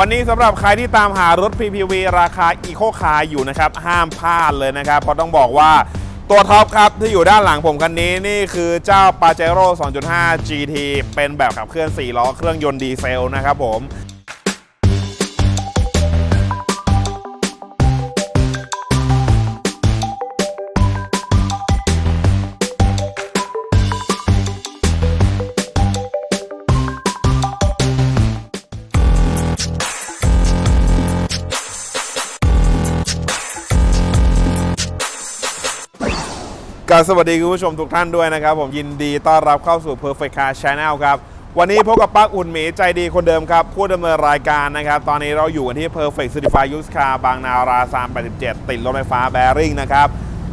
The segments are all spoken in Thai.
วันนี้สำหรับใครที่ตามหารถ PPV ราคา Eco Car อยู่นะครับ ห้ามพลาดเลยนะครับ เพราะต้องบอกว่าตัวท็อปครับ ที่อยู่ด้านหลังผมคันนี้นี่คือเจ้า Pajero 2.5 GT เป็นแบบขับเคลื่อน 4 ล้อเครื่องยนต์ดีเซลนะครับผม สวัสดีคุณผู้ชมทุกท่านด้วยนะครับ ผมยินดีต้อนรับเข้าสู่ Perfect Car Channel ครับ วันนี้พบกับปักอุ่นหมีใจดีคนเดิมครับ ผู้ดำเนินรายการนะครับ ตอนนี้เราอยู่กันที่ Perfect Certified Used Car บางนาราซาม87 ติดรถไฟฟ้าแบริ่งนะครับ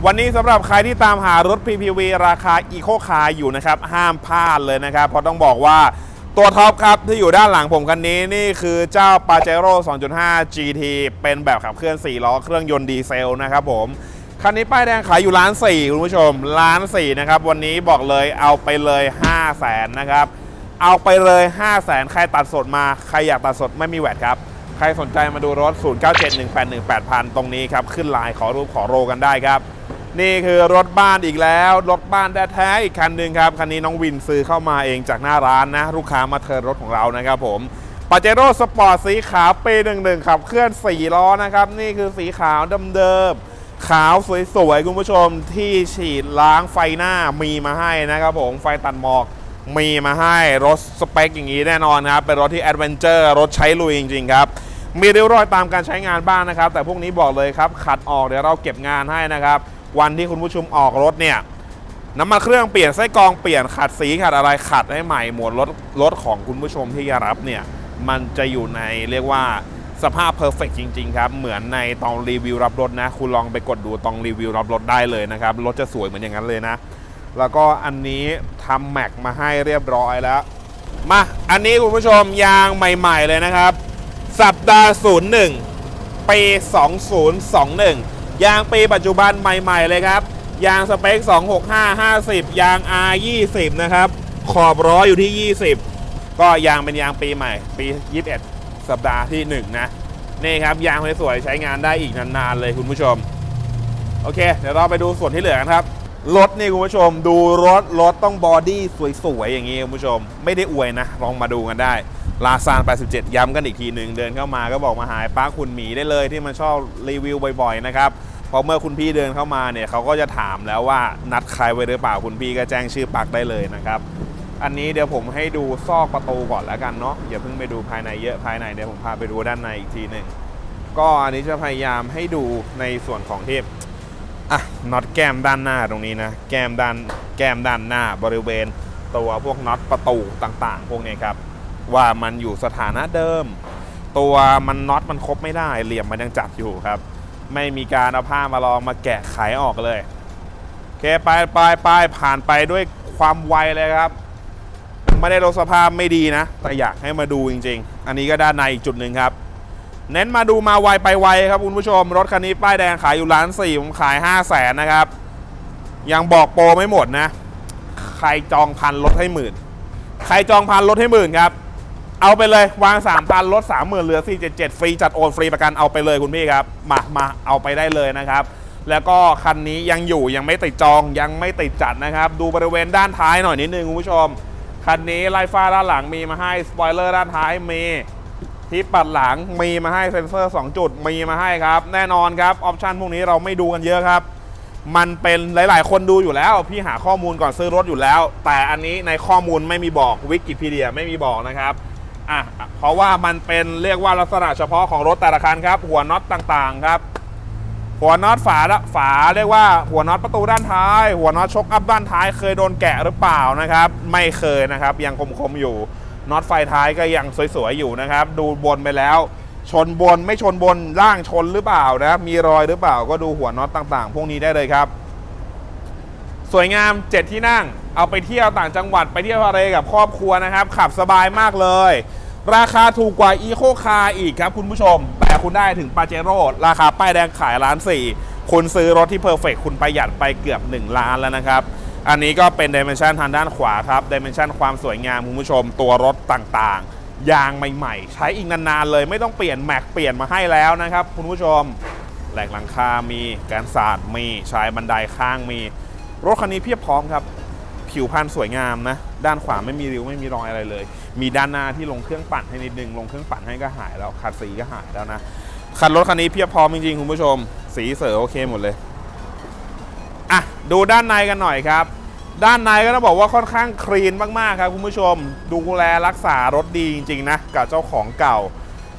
วันนี้สำหรับใครที่ตามหารถ PPV ราคา Eco Car อยู่นะครับ ห้ามพลาดเลยนะครับ เพราะต้องบอกว่าตัวท็อปครับ ที่อยู่ด้านหลังผมคันนี้นี่คือเจ้า Pajero 2.5 GT เป็นแบบขับเคลื่อน 4 ล้อเครื่องยนต์ดีเซลนะครับผม คันนี้ป้ายแดงขายอยู่ล้านสี่คุณผู้ชมล้านสี่นะครับ วันนี้บอกเลยเอาไปเลย5 0 0แสนนะครับ เอาไปเลย5 0 0แสนใครตัดสดมา ใครอยากตัดสดไม่มีแหวดครับ ใครสนใจมาดูรถ 0971818000 ตรงนี้ครับ ขึ้นไลน์ขอรูปขอโรกันได้ครับ นี่คือรถบ้านอีกแล้ว รถบ้านแท้ๆอีกคันหนึ่งครับ คันนี้น้องวินซื้อเข้ามาเองจากหน้าร้านนะ ลูกค้ามาเทิร์นรถของเรานะครับผมปาเจโร่สปอร์ตสีขาวปี11ขับเคลื่อน4ล้อนะครับ นี่คือสีขาวเดิมๆ ขาวสวยๆ คุณผู้ชมที่ฉีดล้างไฟหน้ามีมาให้นะครับผมไฟตัดหมอกมีมาให้รถสเปคอย่างนี้แน่นอนครับ เป็นรถที่แอดเวนเจอร์รถใช้ลุยจริงๆครับ มีริ้วรอยตามการใช้งานบ้างนะครับ แต่พวกนี้บอกเลยครับ ขัดออกเดี๋ยวเราเก็บงานให้นะครับ วันที่คุณผู้ชมออกรถเนี่ยน้ำมันเครื่องเปลี่ยนไส้กรองเปลี่ยนขัดสีขัดอะไรขัดให้ใหม่หมดรถรถของคุณผู้ชมที่จะรับเนี่ยมันจะอยู่ในเรียกว่า สภาพเพอร์เฟกจริงๆครับ เหมือนในตองรีวิวรับรถนะ คุณลองไปกดดูตองรีวิวรับรถได้เลยนะครับ รถจะสวยเหมือนอย่างนั้นเลยนะ แล้วก็อันนี้ทำแม็กมาให้เรียบร้อยแล้ว มา อันนี้คุณผู้ชมยางใหม่ๆเลยนะครับ สัปดาห์ 01 ปี 2021 ยางปีปัจจุบันใหม่ๆเลยครับ ยางสเปค 265 50 ยาง R 20นะครับ ขอบร้อยอยู่ที่ 20 ก็ยางเป็นยางปีใหม่ ปี 21 สัปดาห์ที่ 1 นะ นี่ครับ ยางสวยๆใช้งานได้อีกนานๆเลยคุณผู้ชม โอเค เดี๋ยวเราไปดูส่วนที่เหลือกันครับ รถนี่คุณผู้ชม ดูรถ รถต้องบอดี้สวยๆอย่างนี้คุณผู้ชม ไม่ได้อวยนะ ลองมาดูกันได้ลาซาน 87 ย้ำกันอีกทีหนึ่งเดินเข้ามาก็บอกมาหายป้าคุณหมีได้เลยที่มันชอบรีวิวบ่อยๆนะครับพอเมื่อคุณพี่เดินเข้ามาเนี่ยเขาก็จะถามแล้วว่านัดใครไว้หรือเปล่าคุณพี่ก็แจ้งชื่อปักได้เลยนะครับ อันนี้เดี๋ยวผมให้ดูซอกประตูก่อนแล้วกันเนาะอย่าเพิ่งไปดูภายในเยอะภายในเดี๋ยวผมพาไปดูด้านในอีกทีหนึ่งก็อันนี้จะพยายามให้ดูในส่วนของที่อะน็อตแก้มด้านหน้าตรงนี้นะแก้มด้านแก้มด้านหน้าบริเวณ ตัวพวกน็อตประตูต่างๆ พวกนี้ครับ ว่ามันอยู่สถานะเดิม ตัวมันน็อตมันครบไม่ได้ เหลี่ยมมันยังจัดอยู่ครับ ไม่มีการเอาผ้ามาลองมาแกะไขออกเลยโอเคไปไปไปผ่านไปด้วยความไวเลยครับ ไม่ได้ลดสภาพไม่ดีนะ แต่อยากให้มาดูจริง ๆ อันนี้ก็ด้านในอีกจุดหนึ่งครับ เน้นมาดูมาไวไปไวครับคุณผู้ชม รถคันนี้ป้ายแดงขายอยู่ล้านสี่ผมขาย5 0 0แสนนะครับ ยังบอกโปรไม่หมดนะ ใครจองพันลดให้หมื่น ใครจองพันลดให้หมื่นครับ เอาไปเลยวาง3พันลด3 0,000เหลือ477ฟรีจัดโอนฟรีประกันเอาไปเลยคุณพี่ครับมามาเอาไปได้เลยนะครับแล้วก็คันนี้ยังอยู่ยังไม่ติดจองยังไม่ติดจัดนะครับ ดูบริเวณด้านท้ายหน่อยนิดนึงคุณผู้ชม คันนี้ไลฟ้าด้านหลังมีมาให้สปอยเลอร์ด้านท้ายมีที่ปัดหลังมีมาให้เซ็นเซอร์ 2 จุดมีมาให้ครับ แน่นอนครับออปชันพวกนี้เราไม่ดูกันเยอะครับ มันเป็นหลาย ๆ คนดูอยู่แล้ว พี่หาข้อมูลก่อนซื้อรถอยู่แล้ว แต่อันนี้ในข้อมูลไม่มีบอกวิกิพีเดียไม่มีบอกนะครับอะเพราะว่ามันเป็นเรียกว่าลักษณะเฉพาะของรถแต่ละคันครับ หัวน็อตต่างๆ ครับ หัวน็อตฝาละฝาเรียกว่าหัวน็อตประตูด้านท้าย หัวน็อตชกอัพด้านท้ายเคยโดนแกะหรือเปล่านะครับ ไม่เคยนะครับยังคมๆอยู่น็อตไฟท้ายก็ยังสวยๆอยู่นะครับ ดูบนไปแล้ว ชนบนไม่ชนบนล่างชนหรือเปล่านะมีรอยหรือเปล่าก็ดูหัวน็อตต่างๆ พวกนี้ได้เลยครับ สวยงาม7ที่นั่ง เอาไปเที่ยวต่างจังหวัดไปเที่ยวทะเลกับครอบครัวนะครับ ขับสบายมากเลย ราคาถูกกว่า Eco Car อีกครับคุณผู้ชม แต่คุณได้ถึงปาเจโร่ราคาป้ายแดงขายล้านสี่คุณซื้อรถที่เพอร์เฟกคุณประหยัดไปเกือบ 1 ล้านแล้วนะครับ อันนี้ก็เป็นดิเมนชันทางด้านขวาครับดิเมนชันความสวยงามคุณผู้ชม ตัวรถต่างๆ ยางใหม่ๆ ใช้อีกนานๆเลยไม่ต้องเปลี่ยนแม็กเปลี่ยนมาให้แล้วนะครับคุณผู้ชมแหลกหลังคา มีการสาดมีชายบันไดข้างมี รถคันนี้เพียบพร้อมครับ ผิวพรรณสวยงามนะ ด้านขวาไม่มีริ้วไม่มีรอยอะไรเลย มีด้านหน้าที่ลงเครื่องปั่นให้นิดนึงลงเครื่องปั่นให้ก็หายแล้วขัดสีก็หายแล้วนะคันรถคันนี้เพียบพร้อมจริงๆคุณผู้ชม สีเสือโอเคหมดเลยอะดูด้านในกันหน่อยครับด้านในก็ต้องบอกว่าค่อนข้างคลีนมากๆครับคุณผู้ชม ดูแลรักษารถดีจริงๆนะกับเจ้าของเก่า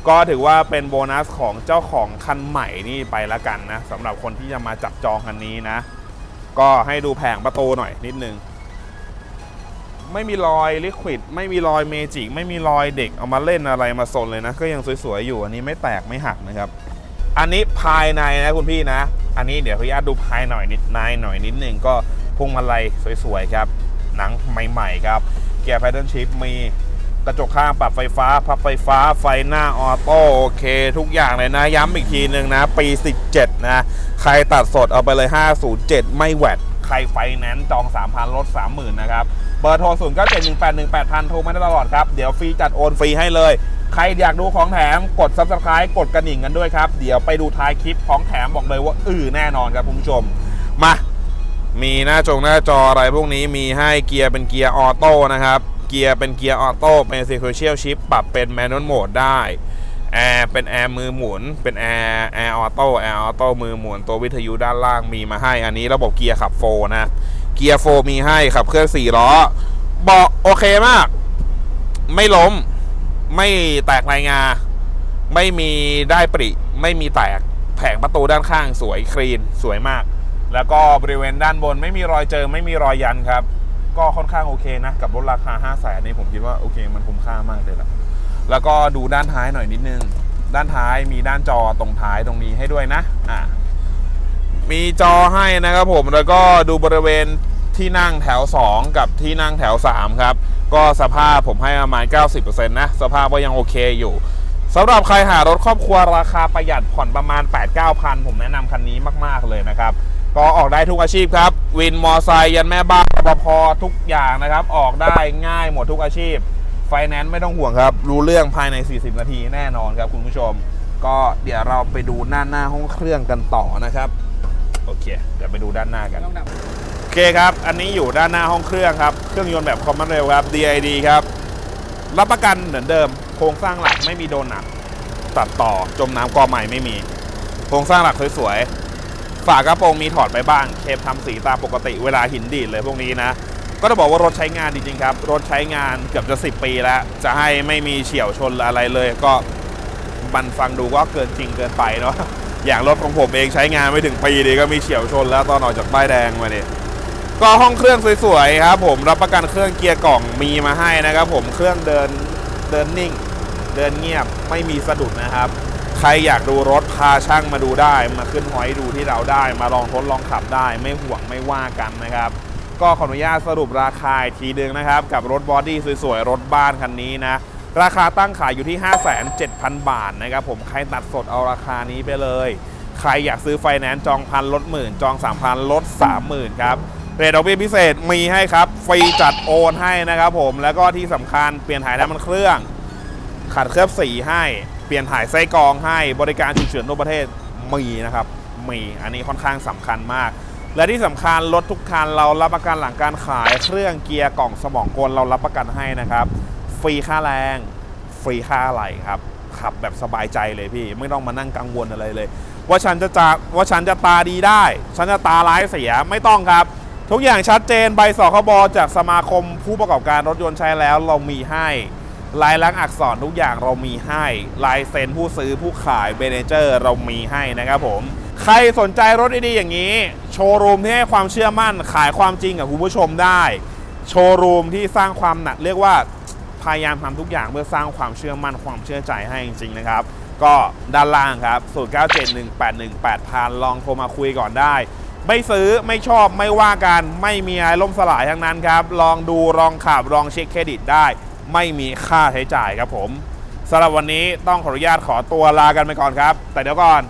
ก็ถือว่าเป็นโบนัสของเจ้าของคันใหม่นี่ไปละกันนะสำหรับคนที่จะมาจับจองคันนี้นะ ก็ให้ดูแผงประตูหน่อยนิดนึง ไม่มีรอยลิควิดไม่มีรอยเมจิกไม่มีรอยเด็กเอามาเล่นอะไรมาซนเลยนะ ก็ยังสวยๆอยู่อันนี้ไม่แตกไม่หักนะครับ อันนี้ภายในนะคุณพี่นะ อันนี้เดี๋ยวขออนุญาตดูภายหน่อยนิดในหน่อยนิดนึงก็พวงมาลัยสวยๆครับ หนังใหม่ๆครับเกียร์แพดเดิลชิพมีกระจกข้างปรับไฟฟ้าพับไฟฟ้าไฟหน้าออโต้โอเค ทุกอย่างเลยนะ ย้ำอีกทีหนึ่งนะ ปี 17 นะ ใครตัดสดเอาไปเลย 507 ไม่แวดใครไฟแนนซ์จอง 3,000ลด30,000 นะครับ เบอร์โทร0 9 7 1 8 1 8 0 0โทรมาได้ตลอดครับ เดี๋ยวฟรีจัดโอนฟรีให้เลย ใครอยากดูของแถมกด subscribe กดกระดิ่งกันด้วยครับ เดี๋ยวไปดูท้ายคลิปของแถมบอกเลยว่าอือแน่นอนครับคุณผู้ชม มา มีหน้าจงหน้าจออะไรพวกนี้มีให้เกียร์เป็นเกียร์ออโต้นะครับ เกียร์เป็นเกียร์ออโต้เป็น sequential shift ปรับเป็น manual mode ได้แอร์เป็นแอร์มือหมุน เป็นแอร์แอร์ออโต้แอร์ออโต้มือหมุนตัววิทยุด้านล่างมีมาให้อันนี้ระบบเกียร์ขับโฟนะ เกียร์โฟรมีให้ขับเคลื่อน4ล้อเบาะโอเคมาก ไม่ล้ม ไม่แตกรายงา ไม่มีได้ปริ ไม่มีแตกแผงประตูด้านข้างสวยคลีนสวยมาก แล้วก็บริเวณด้านบนไม่มีรอยเจอไม่มีรอยยันครับ ก็ค่อนข้างโอเคนะ กับรถราคา5 0 0แสนนี่ผมคิดว่าโอเค มันคุ้มค่ามากเลยละแล้วก็ดูด้านท้ายหน่อยนิดนึง ด้านท้ายมีด้านจอตรงท้ายตรงนี้ให้ด้วยนะอ่า มีจอให้นะครับผมแล้วก็ดูบริเวณที่นั่งแถว 2 กับที่นั่งแถว 3 ครับ ก็สภาพผมให้ประมาณ 90%นะ สภาพก็ยังโอเคอยู่สำหรับใครหารถครอบครัวราคาประหยัดผ่อนประมาณ 8-9พันผมแนะนำคันนี้มาก ๆ เลยนะครับ ก็ออกได้ทุกอาชีพครับ วินมอไซค์ยันแม่บ้านรปภทุกอย่างนะครับ ออกได้ง่ายหมดทุกอาชีพ ไฟแนนซ์ไม่ต้องห่วงครับ รู้เรื่องภายใน 40 นาทีแน่นอนครับคุณผู้ชม ก็เดี๋ยวเราไปดูหน้าหน้าห้องเครื่องกันต่อนะครับ โอเคเดี๋ยวไปดูด้านหน้ากัน โอเคครับ อันนี้อยู่ด้านหน้าห้องเครื่องครับ เครื่องยนต์แบบคอมมานเรลครับ DID ครับ รับประกันเหมือนเดิม โครงสร้างหลักไม่มีโดนหนักตัดต่อจมน้ำกอใหม่ไม่มี โครงสร้างหลักสวยๆ ฝากระโปรงมีถอดไปบ้าง เคปทำสีตามปกติเวลาหินดีดเลยพวกนี้นะ ก็จะบอกว่ารถใช้งานจริงๆครับ รถใช้งานเกือบจะ 10 ปีแล้ว จะให้ไม่มีเฉียวชนอะไรเลย ก็มันฟังดูก็เกินจริงเกินไปเนาะ อย่างรถของผมเองใช้งานไม่ถึงปีดีก็มีเฉียวชนแล้วตอนออกจากป้ายแดงมาเนี่ยก็ห้องเครื่องสวยๆครับผมรับประกันเครื่องเกียร์กล่องมีมาให้นะครับผมเครื่องเดินเดินนิ่ง เดินเงียบไม่มีสะดุดนะครับ ใครอยากดูรถพาช่างมาดูได้ มาขึ้นหอยดูที่เราได้ มาลองทดลองขับได้ ไม่ห่วงไม่ว่ากันนะครับ ก็ขออนุญาตสรุปราคาอีกทีหนึงนะครับ กับรถบอดี้สวยๆรถบ้านคันนี้นะ ราคาตั้งขายอยู่ที่5,700 บาทนะครับผมใครตัดสดเอาราคานี้ไปเลย ใครอยากซื้อไฟแนนซ์จองพันลดหมื่นจอง 3,000 ลด 30,000 ครับเรทดอกเบี้ยพิเศษมีให้ครับ ฟรีจัดโอนให้นะครับผมแล้วก็ที่สำคัญเปลี่ยนถ่ายน้ำมันเครื่อง ขัดเคลือบสีให้เปลี่ยนถ่ายไส้กรองให้บริการฉุกเฉินทั่วประเทศมีนะครับมีอันนี้ค่อนข้างสำคัญมากและที่สำคัญรถทุกคันเรารับประกันหลังการขายเครื่องเกียร์กล่องสมองกลเรารับประกันให้นะครับ ฟรีค่าแรง ฟรีค่าอะไหลครับ ขับแบบสบายใจเลยพี่ ไม่ต้องมานั่งกังวลอะไรเลย ว่าฉันจะจะว่าฉันจะตาดีได้ ฉันจะตาร้ายเสียไม่ต้องครับ ทุกอย่างชัดเจนใบสคบจากสมาคมผู้ประกอบการรถยนต์ใช้แล้วเรามีให้ลายลักษณ์อักษรทุกอย่างเรามีให้ลายเซ็นผู้ซื้อผู้ขายเบเนเจอร์เรามีให้นะครับผม ใครสนใจรถดีๆอย่างนี้ โชว์รูมที่ให้ความเชื่อมั่นขายความจริงกับคุณผู้ชมได้ โชว์รูมที่สร้างความหนักเรียกว่า พยายามทำทุกอย่างเพื่อสร้างความเชื่อมั่นความเชื่อใจให้จริงๆนะครับ ก็ด้านล่างครับ0971818000 ลองโทรมาคุยก่อนได้ ไม่ซื้อไม่ชอบไม่ว่ากันไม่มีอะไรล่มสลายทั้งนั้นครับ ลองดูลองขับลองเช็คเครดิตได้ ไม่มีค่าใช้จ่ายครับผมสำหรับวันนี้ต้องขออนุญาตขอตัวลากันไปก่อนครับ แต่เดี๋ยวก่อน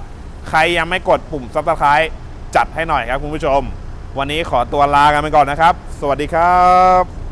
ใครยังไม่กดปุ่ม subscribe จัดให้หน่อยครับคุณผู้ชม วันนี้ขอตัวลากันไปก่อนนะครับ สวัสดีครับ